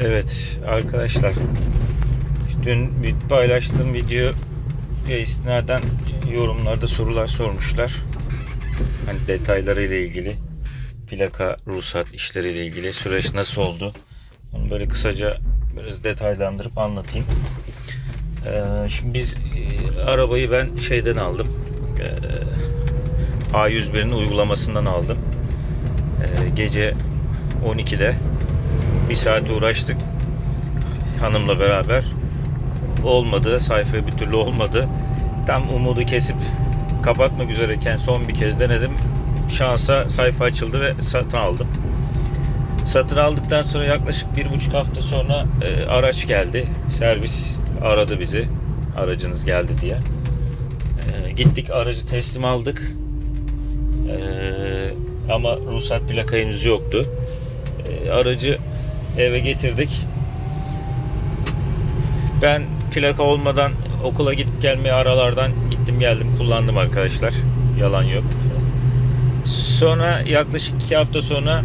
Evet arkadaşlar dün paylaştığım video istinaden yorumlarda sorular sormuşlar. Hani detayları ile ilgili plaka, ruhsat işleriyle ilgili süreç nasıl oldu? Onu böyle kısaca biraz detaylandırıp anlatayım. Ee, şimdi biz e, arabayı ben şeyden aldım. Ee, A101'in uygulamasından aldım. Ee, gece 12'de bir saat uğraştık hanımla beraber. Olmadı. Sayfa bir türlü olmadı. Tam umudu kesip kapatmak üzereyken son bir kez denedim. Şansa sayfa açıldı ve satın aldım. Satın aldıktan sonra yaklaşık bir buçuk hafta sonra e, araç geldi. Servis aradı bizi. Aracınız geldi diye. E, gittik aracı teslim aldık. E, ama ruhsat plaka henüz yoktu. E, aracı eve getirdik. Ben plaka olmadan okula gidip gelmeye aralardan gittim geldim kullandım arkadaşlar. Yalan yok. Sonra yaklaşık iki hafta sonra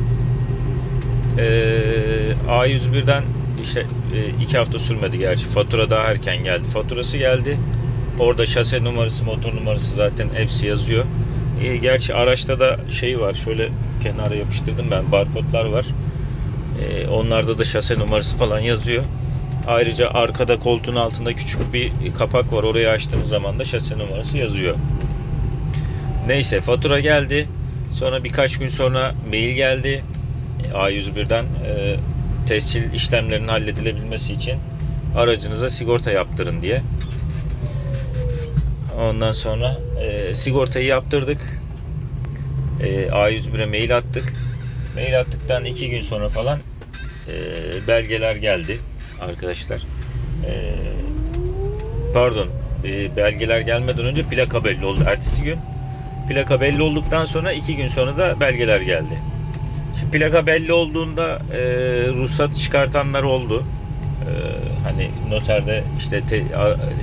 eee A101'den işte e, iki hafta sürmedi gerçi. Fatura daha erken geldi. Faturası geldi. Orada şase numarası, motor numarası zaten hepsi yazıyor. E, gerçi araçta da şey var. Şöyle kenara yapıştırdım ben. Barkodlar var. E, onlarda da şase numarası falan yazıyor. Ayrıca arkada koltuğun altında küçük bir kapak var. Orayı açtığınız zaman da şase numarası yazıyor. Neyse fatura geldi. Sonra birkaç gün sonra mail geldi. A101'den e, tescil işlemlerinin halledilebilmesi için aracınıza sigorta yaptırın diye. Ondan sonra e, sigortayı yaptırdık. E, A101'e mail attık. Mail attıktan iki gün sonra falan e, belgeler geldi arkadaşlar. E, pardon e, belgeler gelmeden önce plaka belli oldu. Ertesi gün plaka belli olduktan sonra iki gün sonra da belgeler geldi. Şimdi plaka belli olduğunda e, ruhsat çıkartanlar oldu. E, hani noterde işte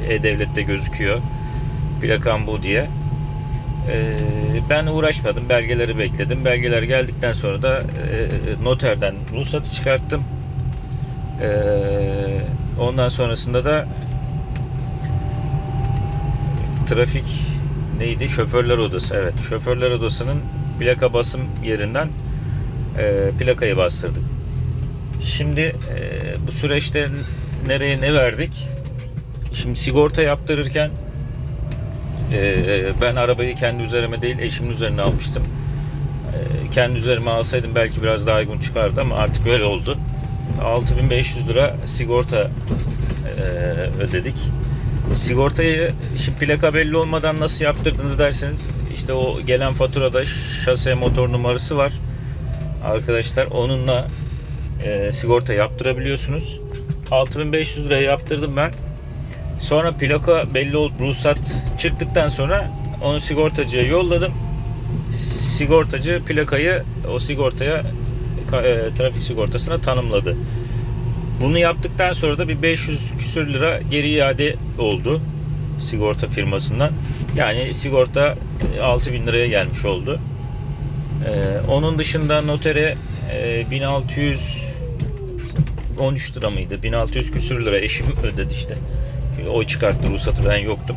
e-devlette gözüküyor. Plakam bu diye. E, ben uğraşmadım. Belgeleri bekledim. Belgeler geldikten sonra da e, noterden ruhsatı çıkarttım. E, ondan sonrasında da trafik neydi? Şoförler odası. Evet. Şoförler odasının plaka basım yerinden e, plakayı bastırdık. Şimdi e, bu süreçte nereye ne verdik? Şimdi sigorta yaptırırken e, ben arabayı kendi üzerime değil eşimin üzerine almıştım. E, kendi üzerime alsaydım belki biraz daha uygun çıkardı ama artık öyle oldu. 6500 lira sigorta e, ödedik. Sigortayı şimdi plaka belli olmadan nasıl yaptırdınız derseniz işte o gelen faturada şase motor numarası var. Arkadaşlar onunla e, sigorta yaptırabiliyorsunuz. 6500 liraya yaptırdım ben. Sonra plaka belli olup ruhsat çıktıktan sonra onu sigortacıya yolladım. Sigortacı plakayı o sigortaya e, trafik sigortasına tanımladı. Bunu yaptıktan sonra da bir 500 küsür lira geri iade oldu sigorta firmasından. Yani sigorta e, 6000 liraya gelmiş oldu. Ee, onun dışında notere e, 1613 lira mıydı? 1600 küsür lira eşim ödedi işte. O çıkarttı ruhsatı ben yoktum.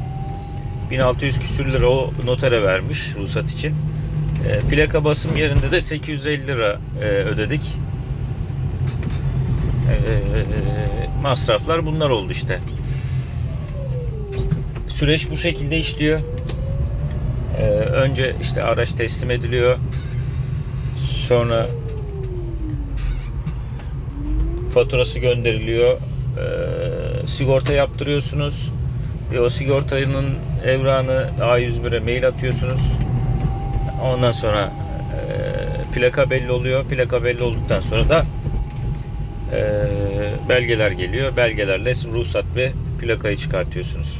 1600 küsür lira o notere vermiş ruhsat için. E, plaka basım yerinde de 850 lira e, ödedik. E, masraflar bunlar oldu işte. Süreç bu şekilde işliyor. E, önce işte araç teslim ediliyor. Sonra faturası gönderiliyor. Ee, sigorta yaptırıyorsunuz. Ve o sigortanın evranı A101'e mail atıyorsunuz. Ondan sonra e, plaka belli oluyor. Plaka belli olduktan sonra da e, belgeler geliyor. Belgelerle ruhsat ve plakayı çıkartıyorsunuz.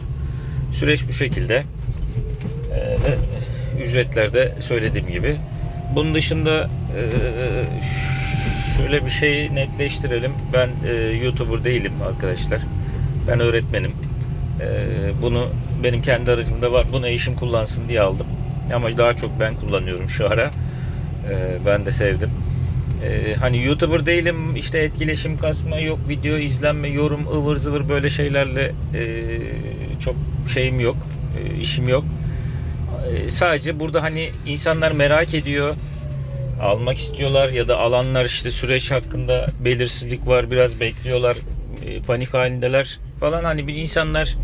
Süreç bu şekilde. E, ücretler de söylediğim gibi. Bunun dışında e, şöyle bir şey netleştirelim. Ben e, YouTuber değilim arkadaşlar. Ben öğretmenim. E, bunu benim kendi aracımda var. Bunu eşim kullansın diye aldım. Ama daha çok ben kullanıyorum şu ara. E, ben de sevdim. Ee, hani YouTuber değilim işte etkileşim kasma yok video izlenme yorum ıvır zıvır böyle şeylerle e, çok şeyim yok e, işim yok. Sadece burada hani insanlar merak ediyor almak istiyorlar ya da alanlar işte süreç hakkında belirsizlik var biraz bekliyorlar e, panik halindeler falan hani bir insanlar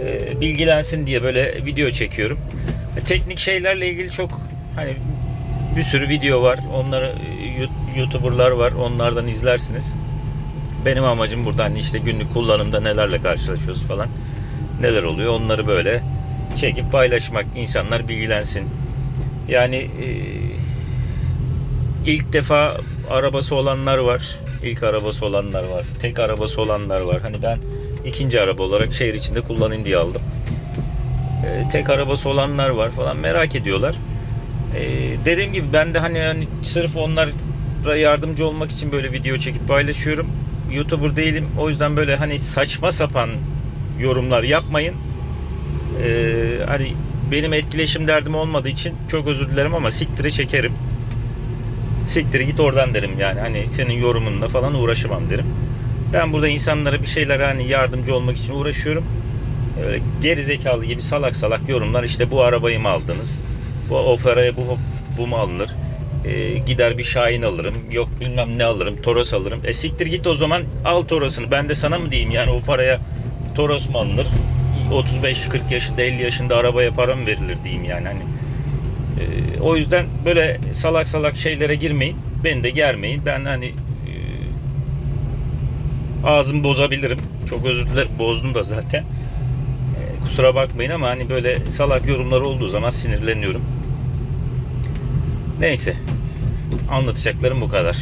e, bilgilensin diye böyle video çekiyorum. E, teknik şeylerle ilgili çok hani bir sürü video var. Onları e, YouTuber'lar var. Onlardan izlersiniz. Benim amacım burada hani işte günlük kullanımda nelerle karşılaşıyoruz falan. Neler oluyor onları böyle çekip paylaşmak. insanlar bilgilensin. Yani e, ilk defa arabası olanlar var. İlk arabası olanlar var. Tek arabası olanlar var. Hani ben ikinci araba olarak şehir içinde kullanayım diye aldım. E, tek arabası olanlar var falan merak ediyorlar. E, dediğim gibi ben de hani, hani sırf onlara yardımcı olmak için böyle video çekip paylaşıyorum. YouTuber değilim. O yüzden böyle hani saçma sapan yorumlar yapmayın. E, hani benim etkileşim derdim olmadığı için çok özür dilerim ama siktiri çekerim. Siktir git oradan derim yani. Hani senin yorumunla falan uğraşamam derim. Ben burada insanlara bir şeyler hani yardımcı olmak için uğraşıyorum. Öyle geri zekalı gibi salak salak yorumlar işte bu arabayı mı aldınız? Bu o paraya bu bu mu alınır? Ee, gider bir Şahin alırım. Yok bilmem ne alırım. Toros alırım. E siktir git o zaman al Toros'unu. Ben de sana mı diyeyim yani o paraya Toros mu alınır? 35-40 yaşında 50 yaşında arabaya para mı verilir diyeyim yani hani. Ee, o yüzden böyle salak salak şeylere girmeyin. Beni de germeyin. Ben hani e, ağzımı bozabilirim. Çok özür dilerim. Bozdum da zaten. Ee, kusura bakmayın ama hani böyle salak yorumlar olduğu zaman sinirleniyorum. Neyse. Anlatacaklarım bu kadar.